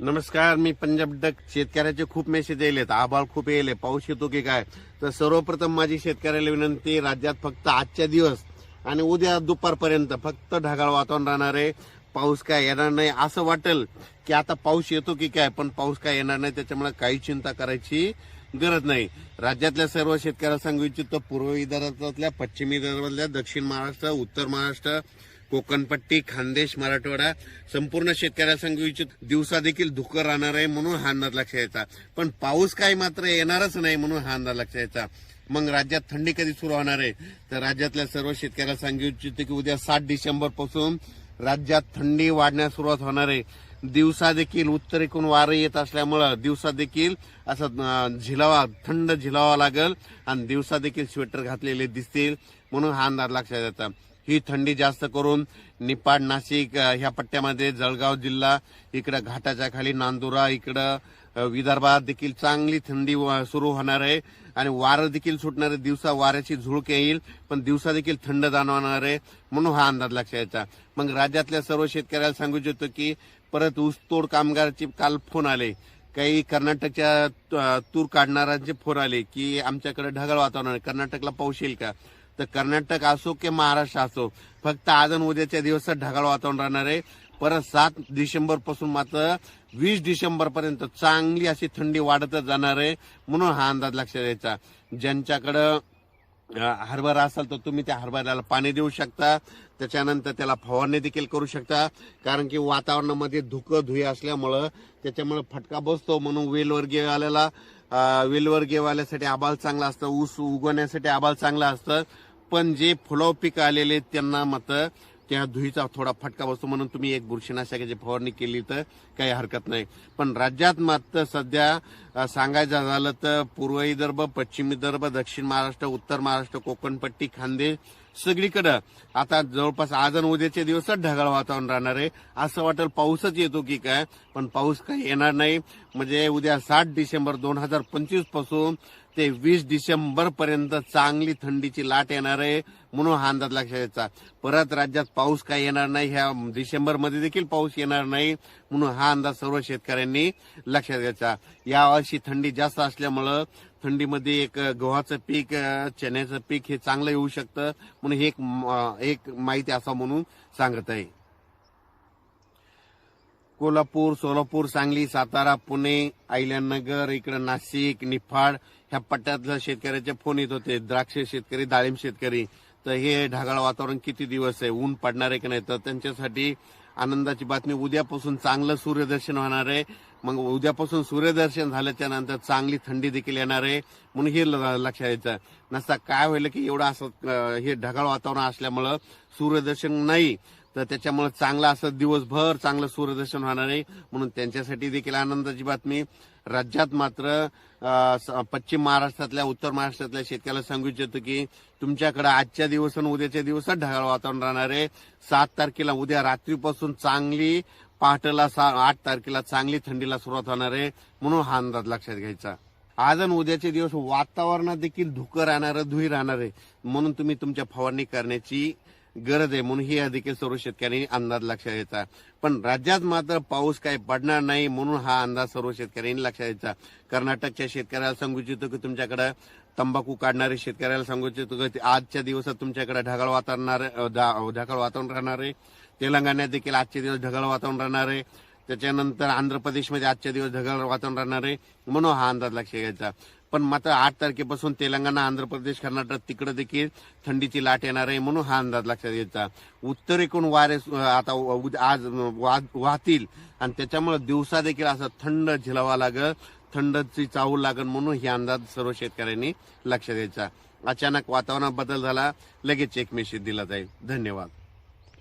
नमस्कार मी पंजाब डक. शेतकऱ्याचे खूप मेसेज येले आभाळ खूप येले पाऊस येतो की काय? तर सर्वप्रथम माझी शेतकऱ्याला विनंती राज्यात फक्त आजच्या दिवस आणि उद्या दुपारपर्यंत फक्त ढगाळ वातावरण राहणार आहे. पाऊस काय येणार नाही असं वाटेल की आता पाऊस येतो की काय? पण पाऊस काय येणार नाही त्याच्यामुळे काही चिंता करायची गरज नाही. राज्यातल्या सर्व शेतकऱ्याला सांगू इच्छितो पूर्व विदर्भातल्या पश्चिम विदर्भातल्या दक्षिण महाराष्ट्र उत्तर महाराष्ट्र कोकणपट्टी खानदेश मराठवाडा संपूर्ण शेतकऱ्याला सांगू इच्छित दिवसा देखील धुकं राहणार आहे म्हणून हा अंदाज लक्ष यायचा. पण पाऊस काय मात्र येणारच नाही म्हणून हा अंदाज लक्ष यायचा. मग राज्यात थंडी कधी सुरू होणार आहे? तर राज्यातल्या सर्व शेतकऱ्याला सांगू इच्छितो की उद्या सात डिसेंबरपासून राज्यात थंडी वाढण्यास सुरुवात होणार आहे. दिवसा देखील उत्तरेकडून वारं येत असल्यामुळं दिवसा देखील असं झिलावा थंड झिलावा लागेल आणि दिवसा देखील स्वेटर घातलेले दिसतील म्हणून हा अंदाज लक्षात येतात ही थंडी जास्त करून निपाड नाशिक ह्या पट्ट्यामध्ये जळगाव जिल्हा इकडं घाटाच्या खाली नांदुरा इकडं विदर्भात देखील चांगली थंडी सुरू होणार आहे. आणि वारं देखील सुटणार आहे. दिवसा वाऱ्याची झुळके येईल पण दिवसा देखील थंड जाणवणार आहे म्हणून हा अंदाज लक्षात यायचा. मग राज्यातल्या सर्व शेतकऱ्याला सांगू इच्छितो की परत ऊसतोड कामगाराचे काल फोन आले. काही कर्नाटकच्या तूर काढणाऱ्यांचे फोन आले की आमच्याकडे ढगाळ वातावरण आहे. कर्नाटकला पाऊस येईल का? तर कर्नाटक असो की महाराष्ट्र असो फक्त आज आणि उद्याच्या दिवसात ढगाळ वातावरण राहणार आहे. परत सात डिसेंबरपासून मात्र वीस डिसेंबर पर्यंत चांगली अशी थंडी वाढतच जाणार आहे म्हणून हा अंदाज लक्षात द्यायचा ज्यांच्याकडं हरभरा असाल तर तुम्ही त्या हरभऱ्याला पाणी देऊ शकता. त्याच्यानंतर त्याला फवारणी देखील करू शकता. कारण की वातावरणामध्ये धुकं धुये असल्यामुळं त्याच्यामुळे फटका बसतो. म्हणून वेलवर्गीयवाल्याला वेलवर्गीयवाल्यासाठी आबाल चांगला असतं. ऊस उगवण्यासाठी आबाल चांगलं असतं. पण जे फुलाव पीक आलेले आहेत, त्यांना मात्र त्या धुईचा थोडा फटका बसतो म्हणून तुम्ही एक बुरशीनाशकाची फवारणी केली तर काही हरकत नाही. पण राज्यात मात्र सध्या सांगायचं झालं तर पूर्व विदर्भ पश्चिम विदर्भ दक्षिण महाराष्ट्र उत्तर महाराष्ट्र कोकणपट्टी खानदेश सगळीकडं आता जवळपास आज आणि उद्याचे दिवसच ढगाळ वातावरण राहणार आहे. असं वाटेल पाऊसच येतो की काय पण पाऊस काही येणार नाही. म्हणजे उद्या सात डिसेंबर दोन हजार पंचवीसपासून ते वीस डिसेंबर पर्यंत चांगली थंडीची लाट येणार आहे म्हणून हा अंदाज लक्षात यायचा परत राज्यात पाऊस काय येणार नाही ह्या डिसेंबरमध्ये देखील पाऊस येणार नाही म्हणून हा अंदाज सर्व शेतकऱ्यांनी लक्षात घ्यायचा. यावर्षी थंडी जास्त असल्यामुळं थंडीमध्ये एक गव्हाचं पीक चण्याचं पीक हे चांगलं येऊ शकतं म्हणून हे एक म- एक माहिती असा म्हणून सांगत आहे. कोल्हापूर सोलापूर सांगली सातारा पुणे अहिल्यानगर इकडं नाशिक निफाड ह्या पट्ट्यातल्या शेतकऱ्याचे फोन येत होते. द्राक्ष शेतकरी डाळिंब शेतकरी. तर हे ढगाळ वातावरण किती दिवस आहे? ऊन पडणार आहे की नाही? तर त्यांच्यासाठी आनंदाची बातमी. उद्यापासून चांगलं सूर्यदर्शन होणार आहे. मग उद्यापासून सूर्यदर्शन झाल्याच्यानंतर चांगली थंडी देखील येणार आहे. म्हणून हे ल- लक्षात यायचं नसता काय होईल की एवढं असं हे ढगाळ वातावरण असल्यामुळं सूर्यदर्शन नाही. तर त्याच्यामुळे चांगलं असं दिवसभर चांगलं सूर्यदर्शन होणार आहे. म्हणून त्यांच्यासाठी देखील आनंदाची बातमी. राज्यात मात्र स- पश्चिम महाराष्ट्रातल्या उत्तर महाराष्ट्रातल्या शेतकऱ्याला सांगू इच्छितो की तुमच्याकडे आजच्या दिवस आणि उद्याच्या दिवसात ढगाळ वातावरण राहणार आहे. सात तारखेला उद्या रात्रीपासून चांगली पहाटेला सा आठ तारखेला चांगली थंडीला सुरुवात होणार आहे. म्हणून हा अंदाज लक्षात घ्यायचा. आज आणि उद्याचे दिवस वातावरणात देखील धुकं राहणार धुई राहणार आहे. म्हणून तुम्ही तुमच्या फवारणी करण्याची गरज आहे म्हणून ही देखील सर्व शेतकऱ्यांनी अंदाज लक्षात घ्यायचा पण राज्यात मात्र पाऊस काही पडणार नाही म्हणून हा अंदाज सर्व शेतकऱ्यांनी लक्षात घ्यायचा कर्नाटकच्या शेतकऱ्याला सांगू इच्छितो की तुमच्याकडे तंबाखू काढणारे शेतकऱ्याला सांगू इच्छितो की आजच्या दिवसात तुमच्याकडे ढगाळ वातावरणार ढगाळ वातावरण राहणार आहे. तेलंगणात देखील आजचे दिवस ढगाळ वातावरण राहणार आहे. त्याच्यानंतर आंध्र प्रदेशमध्ये आजच्या दिवस ढगाळ वातावरण राहणार आहे. म्हणून हा अंदाज लक्षात घ्यायचा पण मात्र आठ तारखेपासून तेलंगणा आंध्र प्रदेश कर्नाटक तिकडे देखील थंडीची लाट येणार आहे म्हणून हा अंदाज लक्षात घ्यायचा उत्तरेकडून वारे आता आज वाहतील. आणि त्याच्यामुळे दिवसा देखील असं थंड झिलावा लागल थंडची चाहूल लागल म्हणून हे अंदाज सर्व शेतकऱ्यांनी लक्षात द्यायचा अचानक वातावरणात बदल झाला लगेच एक मेसेज दिला जाईल. धन्यवाद.